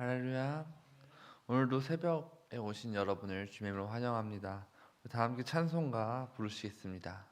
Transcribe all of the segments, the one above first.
할렐루야. 오늘도 새벽에 오신 여러분을 주님으로 환영합니다. 다 함께 찬송가 부르시겠습니다.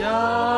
야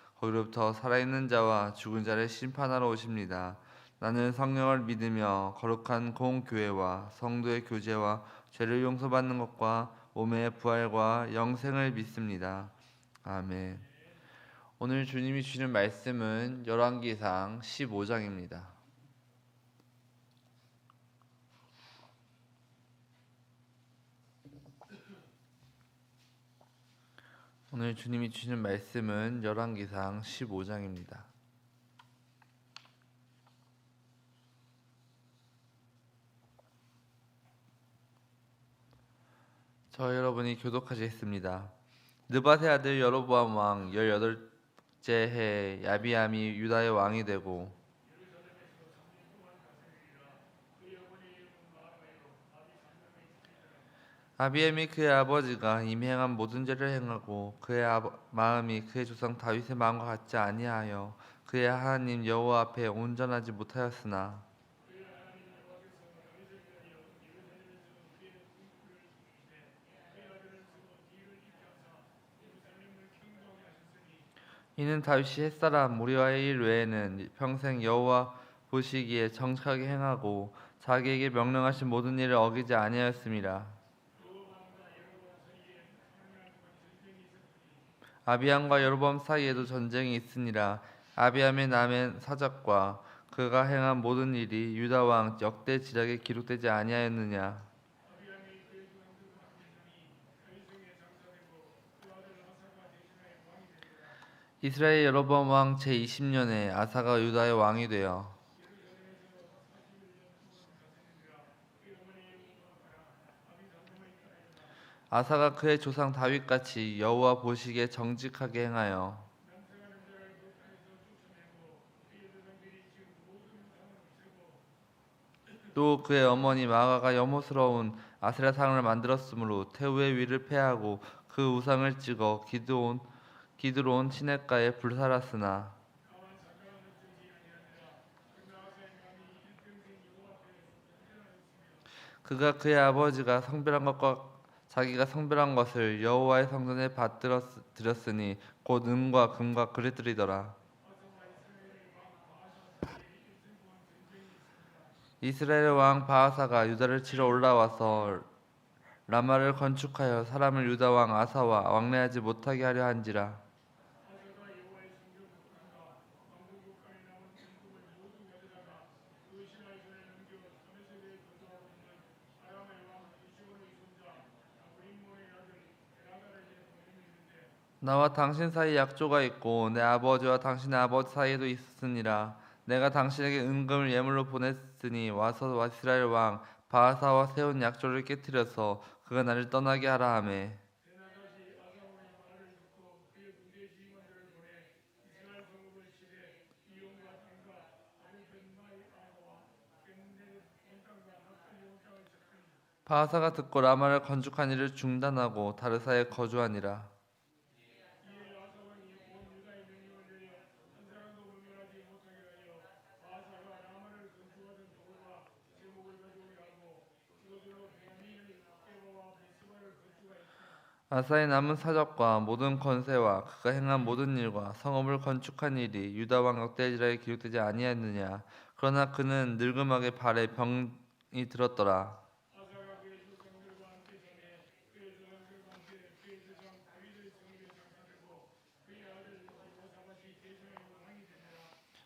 거기로부터 살아있는 자와 죽은 자를 심판하러 오십니다. 나는 성령을 믿으며 거룩한 공교회와 성도의 교제와 죄를 용서받는 것과 몸의 부활과 영생을 믿습니다. 아멘. 오늘 주님이 주시는 말씀은 열왕기상 15장입니다. 오늘 주님이 주시는 말씀은 열왕기상 15장입니다. 저 여러분이 교독하시겠습니다. 느바세 아들 여로보암 왕 18제 야비암이 유다의 왕이 되고 아비엠이 그의 아버지가 이미 행한 모든 죄를 행하고 그의 아버- 마음이 그의 조상 다윗의 마음과 같지 아니하여 그의 하나님 여호와 앞에 온전하지 못하였으나 이는 다윗이 햇사람 무리와의 일 외에는 평생 여호와 보시기에 정직하게 행하고 자기에게 명령하신 모든 일을 어기지 아니하였습니다. 아비암과 여로보암 사이에도 전쟁이 있으니라. 아비암의 남의 사적과 그가 행한 모든 일이 유다 왕 역대 지략에 기록되지 아니하였느냐? 이스라엘 여로보암 왕 제20년에 아사가 유다의 왕이 되어 아사가 그의 조상 다윗같이 여호와 보시기에 정직하게 행하여 또 그의 어머니 마가가 염호스러운 아세라 상을 만들었으므로 태우의 위를 패하고 그 우상을 찍어 기드온 기드론 시냇가에 불살았으나 그가 그의 아버지가 성별한 것과 자기가 성별한 것을 여호와의 성전에 받들었으니 곧 은과 금과 그릇들이더라. 이스라엘 왕 바하사가 유다를 치러 올라와서 라마를 건축하여 사람을 유다 왕 아사와 왕래하지 못하게 하려 한지라. 나와 당신 사이 약조가 있고 내 아버지와 당신의 아버지 사이에도 있으니라. 내가 당신에게 은금을 예물로 보냈으니 와서 이스라엘 왕 바하사와 세운 약조를 깨뜨려서 그가 나를 떠나게 하라 하매. 바하사가 듣고 라마를 건축한 일을 중단하고 다르사에 거주하니라 아사의 남은 사적과 모든 권세와 그가 행한 모든 일과 성읍을 건축한 일이 유다 왕 역대지라에 기록되지 아니하였느냐? 그러나 그는 늙음하게 발에 병이 들었더라.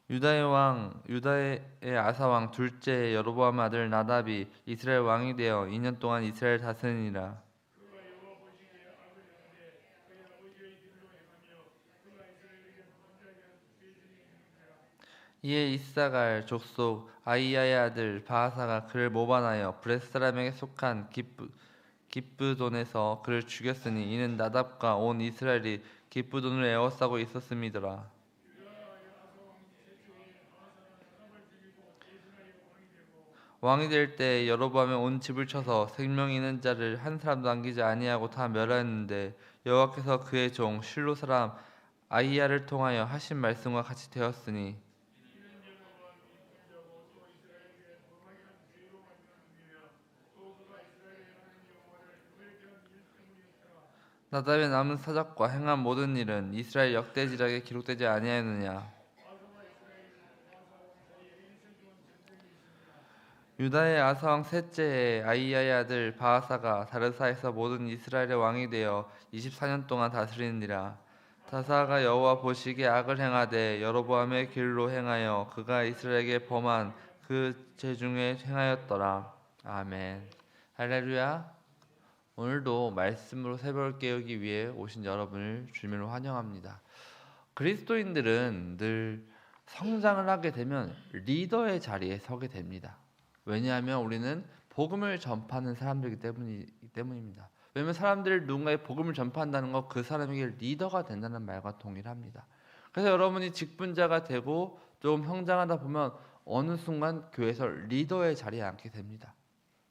유다의 왕 유다의 아사 왕 둘째 여로보암 아들 나답이 이스라엘 왕이 되어 2년 동안 이스라엘 다스리니라 이에 이사갈 족속 아이야의 아들 바하사가 그를 모반하여 브레스 사람에게 속한 기쁘 기쁘돈에서 그를 죽였으니 이는 나답과 온 이스라엘이 기쁘돈을 에워싸고 있었음이더라. 왕이 될 때 여로보암의 온 집을 쳐서 생명 있는 자를 한 사람도 남기지 아니하고 다 멸하였는데 여호와께서 그의 종 실로 사람 아이야를 통하여 하신 말씀과 같이 되었으니 나답의 남은 사적과 행한 모든 일은 이스라엘 역대지락에 기록되지 아니하였느냐? 유다의 아사왕 셋째의 아이야의 아들 바하사가 다르사에서 모든 이스라엘의 왕이 되어 24년 동안 다스리니라. 다사가 여호와 보시기에 악을 행하되 여로보암의 길로 행하여 그가 이스라엘에게 범한 그 죄 중에 행하였더라. 아멘. 할렐루야 오늘도 말씀으로 새벽을 깨우기 위해 오신 여러분을 주님으로 환영합니다. 그리스도인들은 늘 성장을 하게 되면 리더의 자리에 서게 됩니다. 왜냐하면 우리는 복음을 전파하는 사람들이기 때문이, 때문입니다. 왜냐하면 사람들 누군가의 복음을 전파한다는 것 그 사람에게 리더가 된다는 말과 동일합니다. 그래서 여러분이 직분자가 되고 좀 성장하다 보면 어느 순간 교회에서 리더의 자리에 앉게 됩니다.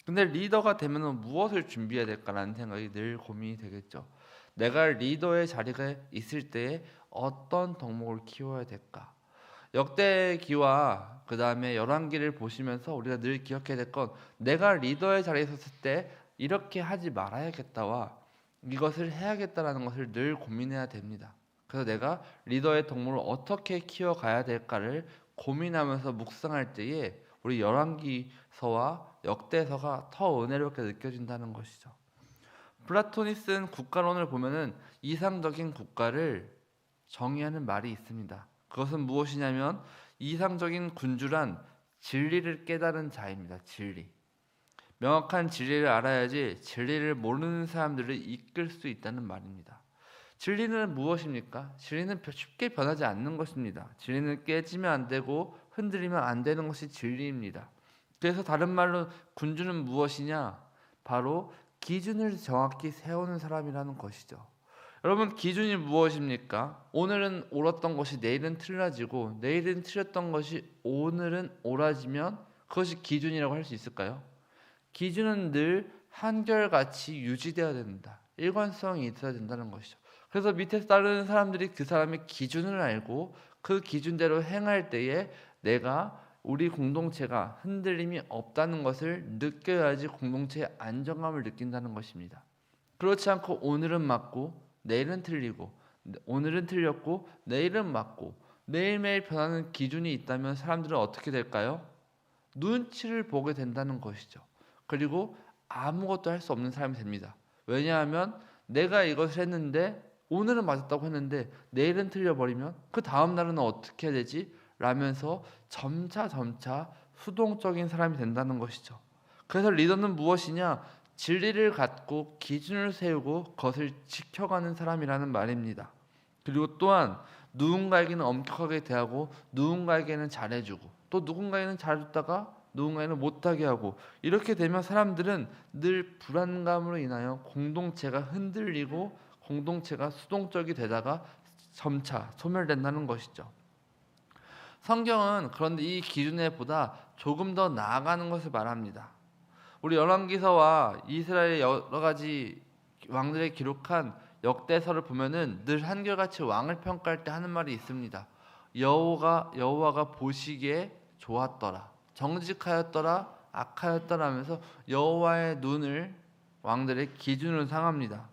근데 리더가 되면 무엇을 준비해야 될까라는 생각이 늘 고민이 되겠죠. 내가 리더의 자리가 있을 때에 어떤 덕목을 키워야 될까? 역대기와 그 다음에 열왕기를 보시면서 우리가 늘 기억해야 될 건 내가 리더의 자리에 섰을 때 이렇게 하지 말아야겠다와 이것을 해야겠다라는 것을 늘 고민해야 됩니다. 그래서 내가 리더의 동물을 어떻게 키워가야 될까를 고민하면서 묵상할 때에 우리 열왕기서와 역대서가 더 은혜롭게 느껴진다는 것이죠. 플라톤이 쓴 국가론을 보면은 이상적인 국가를 정의하는 말이 있습니다. 그것은 무엇이냐면 이상적인 군주란 진리를 깨달은 자입니다. 진리. 명확한 진리를 알아야지 진리를 모르는 사람들을 이끌 수 있다는 말입니다. 진리는 무엇입니까? 진리는 쉽게 변하지 않는 것입니다. 진리는 깨지면 안 되고 흔들리면 안 되는 것이 진리입니다. 그래서 다른 말로 군주는 무엇이냐? 바로 기준을 정확히 세우는 사람이라는 것이죠. 여러분 기준이 무엇입니까? 오늘은 옳았던 것이 내일은 틀려지고 내일은 틀렸던 것이 오늘은 옳아지면 그것이 기준이라고 할 수 있을까요? 기준은 늘 한결같이 유지되어야 된다. 일관성이 있어야 된다는 것이죠. 그래서 밑에서 따르는 사람들이 그 사람의 기준을 알고 그 기준대로 행할 때에 내가 우리 공동체가 흔들림이 없다는 것을 느껴야지 공동체의 안정감을 느낀다는 것입니다. 그렇지 않고 오늘은 맞고 내일은 틀리고 오늘은 틀렸고 내일은 맞고 매일매일 변하는 기준이 있다면 사람들은 어떻게 될까요? 눈치를 보게 된다는 것이죠. 그리고 아무것도 할 수 없는 사람이 됩니다. 왜냐하면 내가 이것을 했는데 오늘은 맞았다고 했는데 내일은 틀려버리면 그 다음 날은 어떻게 해야 되지? 라면서 점차 점차 수동적인 사람이 된다는 것이죠. 그래서 리더는 무엇이냐? 진리를 갖고 기준을 세우고 그것을 지켜가는 사람이라는 말입니다. 그리고 또한 누군가에게는 엄격하게 대하고 누군가에게는 잘해주고 또 누군가에는 잘해줬다가 누군가에는 못하게 하고 이렇게 되면 사람들은 늘 불안감으로 인하여 공동체가 흔들리고 공동체가 수동적이 되다가 점차 소멸된다는 것이죠. 성경은 그런데 이 기준에 보다 조금 더 나아가는 것을 말합니다. 우리 열왕기서와 이스라엘 여러 가지 왕들의 기록한 역대서를 보면은 늘 한결같이 왕을 평가할 때 하는 말이 있습니다. 여호가 여호와가 보시기에 좋았더라, 정직하였더라, 악하였더라 하면서 여호와의 눈을 왕들의 기준으로 상합니다.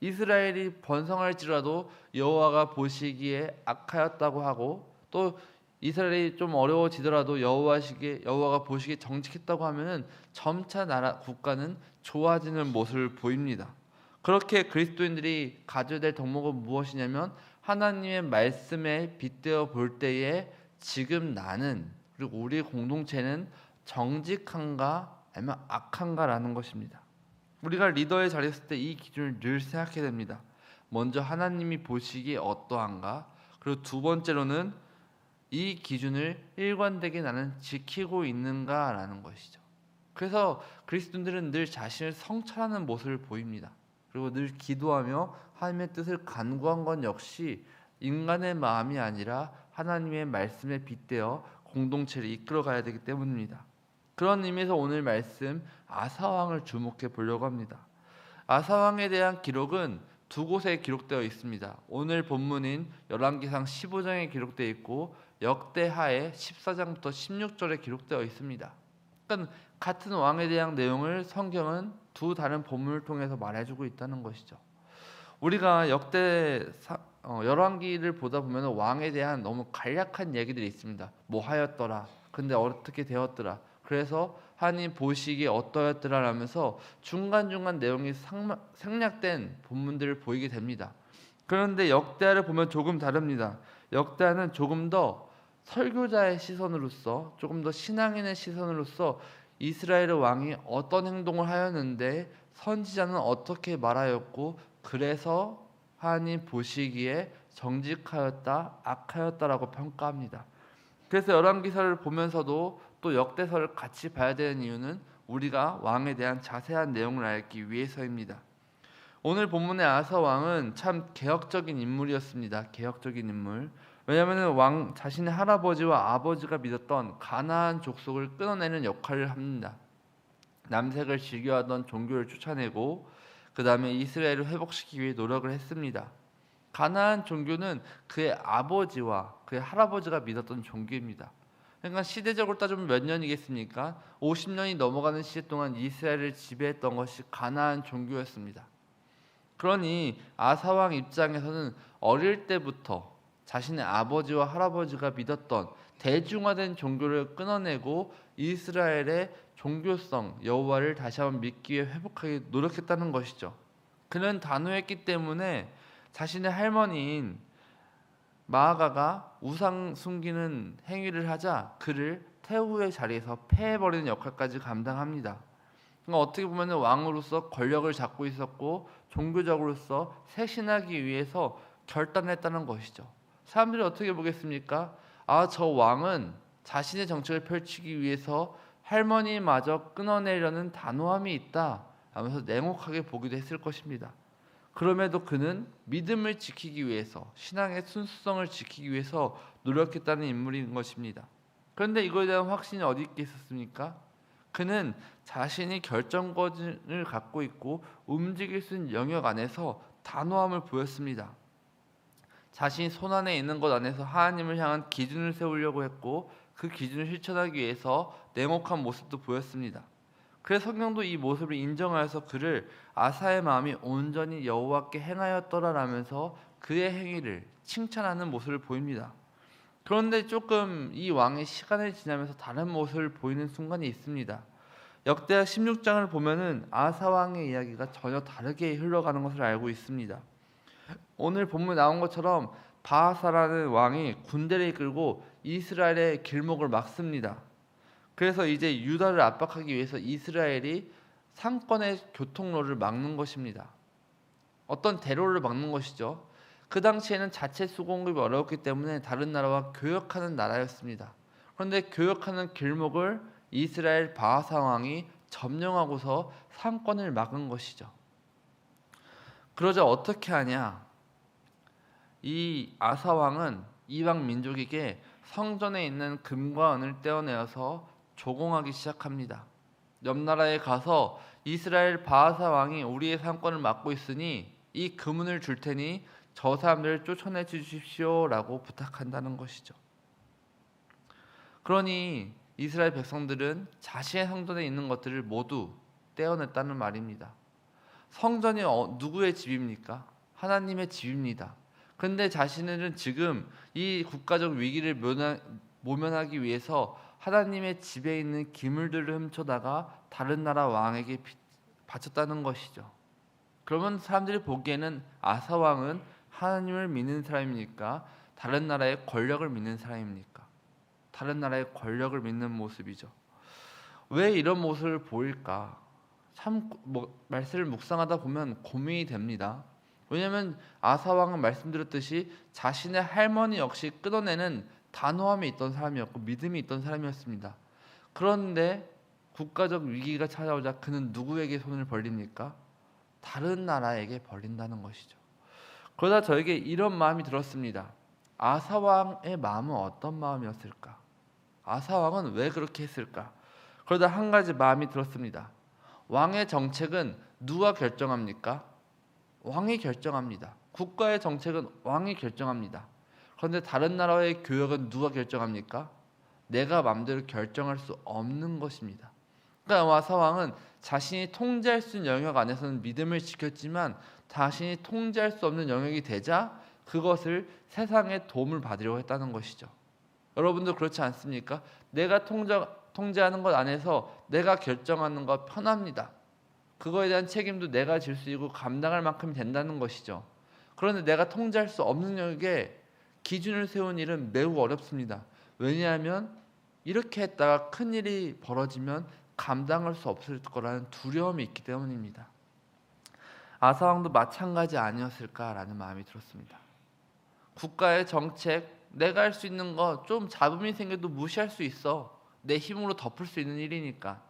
이스라엘이 번성할지라도 여호와가 보시기에 악하였다고 하고 또 이스라엘이 좀 어려워지더라도 여호와시기에 여호와가 보시기에 정직했다고 하면은 점차 나라 국가는 좋아지는 모습을 보입니다. 그렇게 그리스도인들이 가져야 될 덕목은 무엇이냐면 하나님의 말씀에 빗대어 볼 때에 지금 나는 그리고 우리 공동체는 정직한가 아니면 악한가라는 것입니다. 우리가 리더의 자리에 있을 때 이 기준을 늘 생각해야 됩니다. 먼저 하나님이 보시기에 어떠한가 그리고 두 번째로는 이 기준을 일관되게 나는 지키고 있는가라는 것이죠. 그래서 그리스도인들은 늘 자신을 성찰하는 모습을 보입니다. 그리고 늘 기도하며 하나님의 뜻을 간구한 건 역시 인간의 마음이 아니라 하나님의 말씀에 빗대어 공동체를 이끌어 가야 되기 때문입니다. 그런 의미에서 오늘 말씀 아사왕을 주목해 보려고 합니다. 아사왕에 대한 기록은 두 곳에 기록되어 있습니다. 오늘 본문인 열왕기상 15장에 기록되어 있고 역대하에 14장부터 16절에 기록되어 있습니다. 그러니까 같은 왕에 대한 내용을 성경은 두 다른 본문을 통해서 말해주고 있다는 것이죠. 우리가 역대 어, 열왕기를 보다 보면 왕에 대한 너무 간략한 얘기들이 있습니다. 뭐 하였더라. 근데 어떻게 되었더라. 그래서 하나님 보시기에 어떠했더라 하면서 중간중간 내용이 생략된 본문들을 보이게 됩니다. 그런데 역대하를 보면 조금 다릅니다. 역대하는 조금 더 설교자의 시선으로서 조금 더 신앙인의 시선으로서 이스라엘 왕이 어떤 행동을 하였는데 선지자는 어떻게 말하였고 그래서 하나님 보시기에 정직하였다 악하였다라고 평가합니다. 그래서 열왕기서를 보면서도 또 역대서를 같이 봐야 되는 이유는 우리가 왕에 대한 자세한 내용을 알기 위해서입니다. 오늘 본문의 아사 왕은 참 개혁적인 인물이었습니다. 개혁적인 인물. 왜냐하면 왕 자신의 할아버지와 아버지가 믿었던 가나안 족속을 끊어내는 역할을 합니다. 남색을 즐겨하던 종교를 쫓아내고 그 다음에 이스라엘을 회복시키기 위해 노력을 했습니다. 가나안 종교는 그의 아버지와 그의 할아버지가 믿었던 종교입니다. 그러니까 시대적으로 따지면 몇 년이겠습니까? 50년이 넘어가는 시대 동안 이스라엘을 지배했던 것이 가나안 종교였습니다. 그러니 아사 왕 입장에서는 어릴 때부터 자신의 아버지와 할아버지가 믿었던 대중화된 종교를 끊어내고 이스라엘의 종교성 여호와를 다시 한번 믿기 위해 회복하기 노력했다는 것이죠. 그는 단호했기 때문에 자신의 할머니인 마아가가 우상 숨기는 행위를 하자 그를 태후의 자리에서 패해버리는 역할까지 감당합니다. 그러니까 어떻게 보면 왕으로서 권력을 잡고 있었고 종교적으로서 쇄신하기 위해서 결단했다는 것이죠. 사람들이 어떻게 보겠습니까? 아, 저 왕은 자신의 정책을 펼치기 위해서 할머니마저 끊어내려는 단호함이 있다 하면서 냉혹하게 보기도 했을 것입니다. 그럼에도 그는 믿음을 지키기 위해서 신앙의 순수성을 지키기 위해서 노력했다는 인물인 것입니다. 그런데 이거에 대한 확신이 어디 있겠습니까? 그는 자신이 결정권을 갖고 있고 움직일 수 있는 영역 안에서 단호함을 보였습니다. 자신이 손안에 있는 것 안에서 하나님을 향한 기준을 세우려고 했고 그 기준을 실천하기 위해서 냉혹한 모습도 보였습니다. 그래서 성경도 이 모습을 인정하여서 그를 아사의 마음이 온전히 여호와께 행하였더라라면서 그의 행위를 칭찬하는 모습을 보입니다. 그런데 조금 이 왕의 시간을 지나면서 다른 모습을 보이는 순간이 있습니다. 역대하 16장을 보면은 아사 왕의 이야기가 전혀 다르게 흘러가는 것을 알고 있습니다. 오늘 본문 나온 것처럼 바하사라는 왕이 군대를 이끌고 이스라엘의 길목을 막습니다. 그래서 이제 유다를 압박하기 위해서 이스라엘이 상권의 교통로를 막는 것입니다. 어떤 대로를 막는 것이죠. 그 당시에는 자체 수공급이 어려웠기 때문에 다른 나라와 교역하는 나라였습니다. 그런데 교역하는 길목을 이스라엘 바하사 왕이 점령하고서 상권을 막은 것이죠. 그러자 어떻게 하냐? 이 아사 왕은 이방 민족에게 성전에 있는 금과 은을 떼어내어서 조공하기 시작합니다. 옆 나라에 가서 이스라엘 바하사 왕이 우리의 상권을 맡고 있으니 이 금은을 줄 테니 저 사람들을 쫓아내 주십시오라고 부탁한다는 것이죠. 그러니 이스라엘 백성들은 자신의 성전에 있는 것들을 모두 떼어냈다는 말입니다. 성전이 어, 누구의 집입니까? 하나님의 집입니다. 근데 자신은 지금 이 국가적 위기를 모면하기 위해서 하나님의 집에 있는 기물들을 훔쳐다가 다른 나라 왕에게 바쳤다는 것이죠. 그러면 사람들이 보기에는 아사 왕은 하나님을 믿는 사람입니까? 다른 나라의 권력을 믿는 사람입니까? 다른 나라의 권력을 믿는 모습이죠. 왜 이런 모습을 보일까? 참 뭐, 말씀을 묵상하다 보면 고민이 됩니다. 왜냐하면 아사 왕은 말씀드렸듯이 자신의 할머니 역시 끊어내는 단호함이 있던 사람이었고 믿음이 있던 사람이었습니다. 그런데 국가적 위기가 찾아오자 그는 누구에게 손을 벌립니까? 다른 나라에게 벌린다는 것이죠. 그러다 저에게 이런 마음이 들었습니다. 아사 왕의 마음은 어떤 마음이었을까? 아사 왕은 왜 그렇게 했을까? 그러다 한 가지 마음이 들었습니다. 왕의 정책은 누가 결정합니까? 왕이 결정합니다. 국가의 정책은 왕이 결정합니다. 그런데 다른 나라의 교역은 누가 결정합니까? 내가 마음대로 결정할 수 없는 것입니다. 그러니까 와사왕은 자신이 통제할 수 있는 영역 안에서는 믿음을 지켰지만 자신이 통제할 수 없는 영역이 되자 그것을 세상의 도움을 받으려고 했다는 것이죠. 여러분도 그렇지 않습니까? 내가 통제, 통제하는 것 안에서 내가 결정하는 것 편합니다. 그거에 대한 책임도 내가 질 수 있고 감당할 만큼 된다는 것이죠. 그런데 내가 통제할 수 없는 영역에 기준을 세운 일은 매우 어렵습니다. 왜냐하면 이렇게 했다가 큰 일이 벌어지면 감당할 수 없을 거라는 두려움이 있기 때문입니다. 아사왕도 마찬가지 아니었을까라는 마음이 들었습니다. 국가의 정책, 내가 할 수 있는 거 좀 잡음이 생겨도 무시할 수 있어. 내 힘으로 덮을 수 있는 일이니까.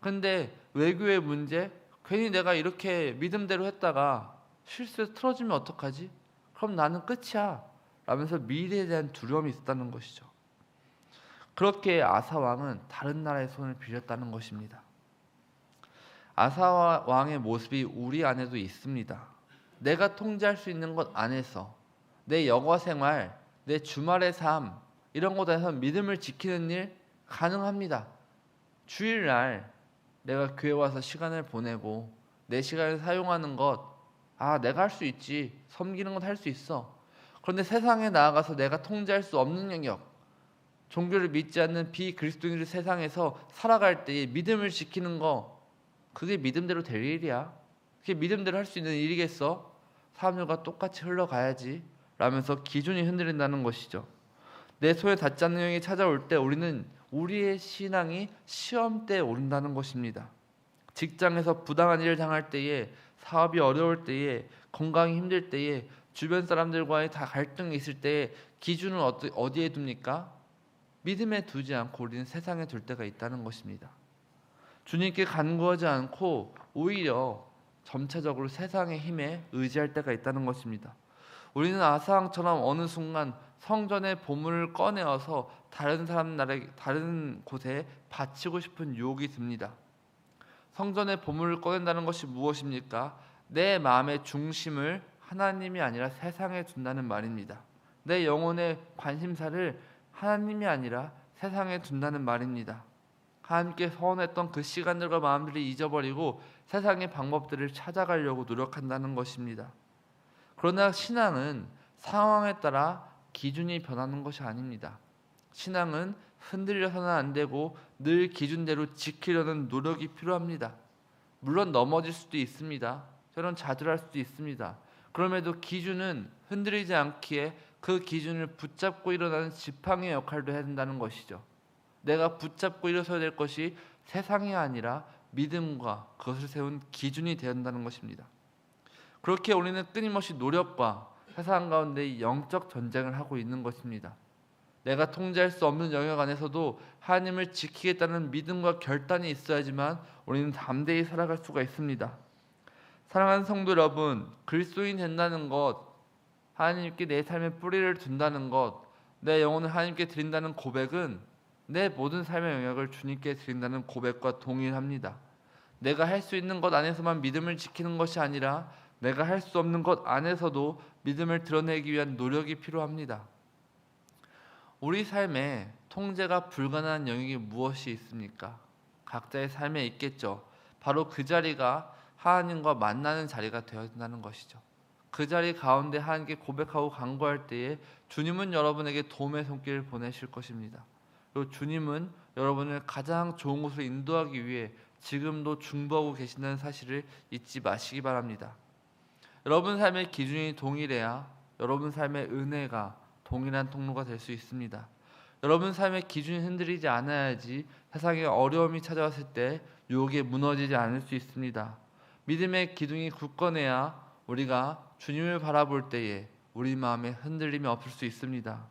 근데 외교의 문제, 괜히 내가 이렇게 믿음대로 했다가 실수해서 틀어지면 어떡하지? 그럼 나는 끝이야. 라면서 미래에 대한 두려움이 있었다는 것이죠. 그렇게 아사 왕은 다른 나라의 손을 빌렸다는 것입니다. 아사 왕의 모습이 우리 안에도 있습니다. 내가 통제할 수 있는 것 안에서 내 여가 생활, 내 주말의 삶 이런 것에서 믿음을 지키는 일 가능합니다. 주일날 내가 교회 와서 시간을 보내고 내 시간을 사용하는 것, 아 내가 할 수 있지 섬기는 건 할 수 있어. 그런데 세상에 나아가서 내가 통제할 수 없는 영역, 종교를 믿지 않는 비그리스도인들 세상에서 살아갈 때에 믿음을 지키는 거, 그게 믿음대로 될 일이야. 그게 믿음대로 할 수 있는 일이겠어? 사람들과 똑같이 흘러가야지. 라면서 기준이 흔들린다는 것이죠. 내 손에 닿지 않는 영이 찾아올 때 우리는 우리의 신앙이 시험대에 오른다는 것입니다. 직장에서 부당한 일을 당할 때에 사업이 어려울 때에 건강이 힘들 때에 주변 사람들과의 다 갈등이 있을 때에 기준은 어디에 둡니까? 믿음에 두지 않고 우리는 세상에 둘 때가 있다는 것입니다. 주님께 간구하지 않고 오히려 점차적으로 세상의 힘에 의지할 때가 있다는 것입니다. 우리는 아사왕처럼 어느 순간 성전의 보물을 꺼내어서 다른 사람 나라 다른 곳에 바치고 싶은 유혹이 듭니다. 성전의 보물을 꺼낸다는 것이 무엇입니까? 내 마음의 중심을 하나님이 아니라 세상에 둔다는 말입니다. 내 영혼의 관심사를 하나님이 아니라 세상에 둔다는 말입니다. 하나님께 서원했던 그 시간들과 마음들을 잊어버리고 세상의 방법들을 찾아가려고 노력한다는 것입니다. 그러나 신앙은 상황에 따라 기준이 변하는 것이 아닙니다. 신앙은 흔들려서는 안 되고 늘 기준대로 지키려는 노력이 필요합니다. 물론 넘어질 수도 있습니다. 저는 좌절할 수도 있습니다. 그럼에도 기준은 흔들리지 않기에 그 기준을 붙잡고 일어나는 지팡이 역할도 해야 된다는 것이죠. 내가 붙잡고 일어서야 될 것이 세상이 아니라 믿음과 그것을 세운 기준이 한다는 것입니다. 그렇게 우리는 끊임없이 노력과 세상 가운데 영적 전쟁을 하고 있는 것입니다. 내가 통제할 수 없는 영역 안에서도 하나님을 지키겠다는 믿음과 결단이 있어야지만 우리는 담대히 살아갈 수가 있습니다. 사랑하는 성도 여러분, 그리스도인 된다는 것, 하나님께 내 삶에 뿌리를 둔다는 것, 내 영혼을 하나님께 드린다는 고백은 내 모든 삶의 영역을 주님께 드린다는 고백과 동일합니다. 내가 할 수 있는 것 안에서만 믿음을 지키는 것이 아니라 내가 할 수 없는 것 안에서도 믿음을 드러내기 위한 노력이 필요합니다. 우리 삶에 통제가 불가능한 영역이 무엇이 있습니까? 각자의 삶에 있겠죠. 바로 그 자리가 하나님과 만나는 자리가 되어야 된다는 것이죠. 그 자리 가운데 하나님께 고백하고 간구할 때에 주님은 여러분에게 도움의 손길을 보내실 것입니다. 그리고 주님은 여러분을 가장 좋은 곳으로 인도하기 위해 지금도 중보하고 계신다는 사실을 잊지 마시기 바랍니다. 여러분 삶의 기준이 동일해야 여러분 삶의 은혜가 동일한 통로가 될 수 있습니다. 여러분 삶의 기준이 흔들리지 않아야지 세상에 어려움이 찾아왔을 때 유혹에 무너지지 않을 수 있습니다. 믿음의 기둥이 굳건해야 우리가 주님을 바라볼 때에 우리 마음에 흔들림이 없을 수 있습니다.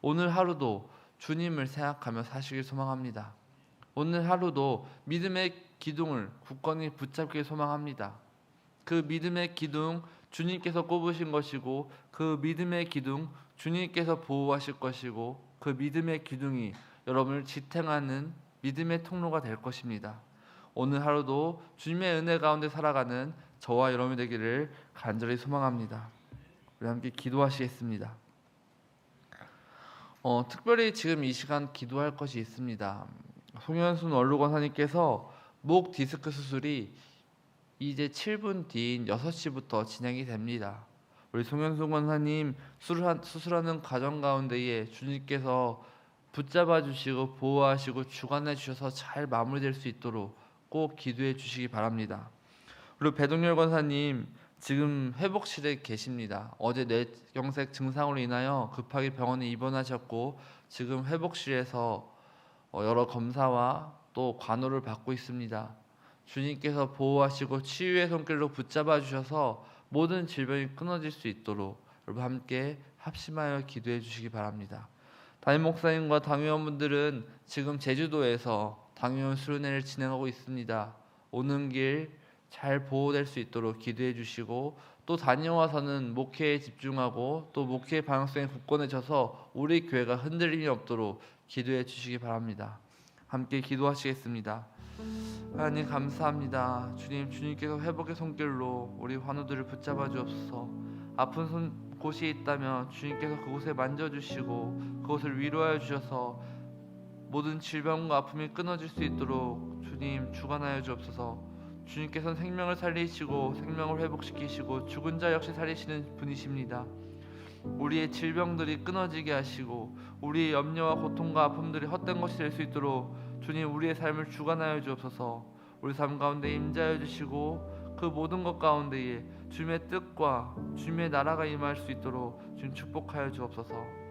오늘 하루도 주님을 생각하며 사시길 소망합니다. 오늘 하루도 믿음의 기둥을 굳건히 붙잡길 소망합니다. 그 믿음의 기둥 주님께서 꼽으신 것이고 그 믿음의 기둥 주님께서 보호하실 것이고 그 믿음의 기둥이 여러분을 지탱하는 믿음의 통로가 될 것입니다. 오늘 하루도 주님의 은혜 가운데 살아가는 저와 여러분이 되기를 간절히 소망합니다. 우리 함께 기도하시겠습니다. 어, 특별히 지금 이 시간 기도할 것이 있습니다. 송현순 원로권사님께서 목 디스크 수술이 이제 7분 뒤인 6시부터 진행이 됩니다. 우리 송현순 권사님 수술하는 과정 가운데에 주님께서 붙잡아 주시고 보호하시고 주관해 주셔서 잘 마무리될 수 있도록 꼭 기도해 주시기 바랍니다. 그리고 배동열 권사님 지금 회복실에 계십니다. 어제 뇌경색 증상으로 인하여 급하게 병원에 입원하셨고 지금 회복실에서 어, 여러 검사와 또 관호를 받고 있습니다. 주님께서 보호하시고 치유의 손길로 붙잡아 주셔서 모든 질병이 끊어질 수 있도록 여러분 함께 합심하여 기도해 주시기 바랍니다. 담임 목사님과 당회원분들은 지금 제주도에서 당연 수련회를 진행하고 있습니다. 오는 길 잘 보호될 수 있도록 기도해 주시고 또 다녀와서는 목회에 집중하고 또 목회 방향성에 굳건해져서 우리 교회가 흔들림이 없도록 기도해 주시기 바랍니다. 함께 기도하시겠습니다. 하나님 감사합니다. 주님 주님께서 회복의 손길로 우리 환우들을 붙잡아 주옵소서. 아픈 손 곳이 있다면 주님께서 그곳에 만져 주시고 그곳을 위로하여 주셔서 모든 질병과 아픔이 끊어질 수 있도록 주님 주관하여 주옵소서. 주님께서는 생명을 살리시고 생명을 회복시키시고 죽은 자 역시 살리시는 분이십니다. 우리의 질병들이 끊어지게 하시고 우리의 염려와 고통과 아픔들이 헛된 것이 될 수 있도록 주님 우리의 삶을 주관하여 주옵소서. 우리 삶 가운데 임자여 주시고 그 모든 것 가운데에 주님의 뜻과 주님의 나라가 임할 수 있도록 주님 축복하여 주옵소서.